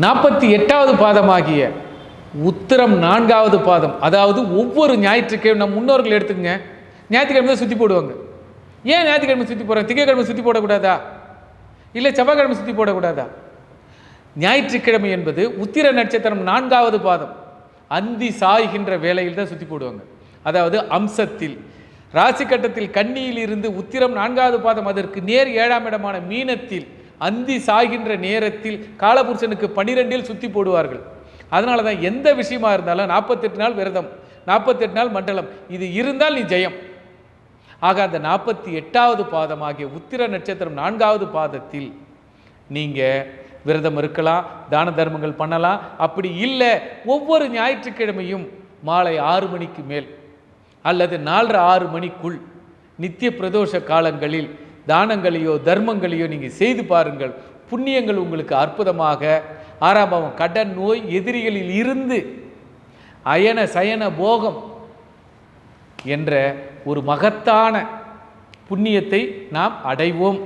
நாற்பத்தி எட்டாவது பாதமாகிய உத்திரம் நான்காவது பாதம். அதாவது ஒவ்வொரு ஞாயிற்றுக்கிழமை நம்ம முன்னோர்கள் எடுத்துக்கங்க. ஞாயிற்றுக்கிழமை தான் சுற்றி போடுவாங்க. ஏன் ஞாயிற்றுக்கிழமை சுற்றி போடுறாங்க? திங்கக்கிழமை சுற்றி போடக்கூடாதா? இல்லை செவ்வாய்க்கிழமை சுற்றி போடக்கூடாதா? ஞாயிற்றுக்கிழமை என்பது உத்திர நட்சத்திரம் நான்காவது பாதம். அந்தி சாய்கின்ற வேலையில் தான் சுற்றி போடுவாங்க. அதாவது அம்சத்தில் ராசி கட்டத்தில் கன்னியில் இருந்து உத்திரம் நான்காவது பாதம் அதற்கு நேர் ஏழாம் இடமான மீனத்தில் அந்தி சாகின்ற நேரத்தில் காலபுருஷனுக்கு பனிரெண்டில் சுற்றி போடுவார்கள். அதனால தான் எந்த விஷயமா இருந்தாலும் நாற்பத்தெட்டு நாள் விரதம் நாற்பத்தெட்டு நாள் மண்டலம் இது இருந்தால் நீ ஜெயம். ஆக அந்த நாற்பத்தி எட்டாவது பாதம் ஆகிய உத்திர நட்சத்திரம் நான்காவது பாதத்தில் நீங்கள் விரதம் இருக்கலாம் தான தர்மங்கள் பண்ணலாம். அப்படி இல்லை ஒவ்வொரு ஞாயிற்றுக்கிழமையும் மாலை ஆறு மணிக்கு மேல் அல்லது நாலரை ஆறு மணிக்குள் நித்திய பிரதோஷ காலங்களில் தானங்களையோ தர்மங்களையோ நீங்கள் செய்து பாருங்கள். புண்ணியங்கள் உங்களுக்கு அற்புதமாக. ஆறாம் கடன் நோய் எதிரிகளில் இருந்து அயன சயன போகம் என்ற ஒரு மகத்தான புண்ணியத்தை நாம் அடைவோம்.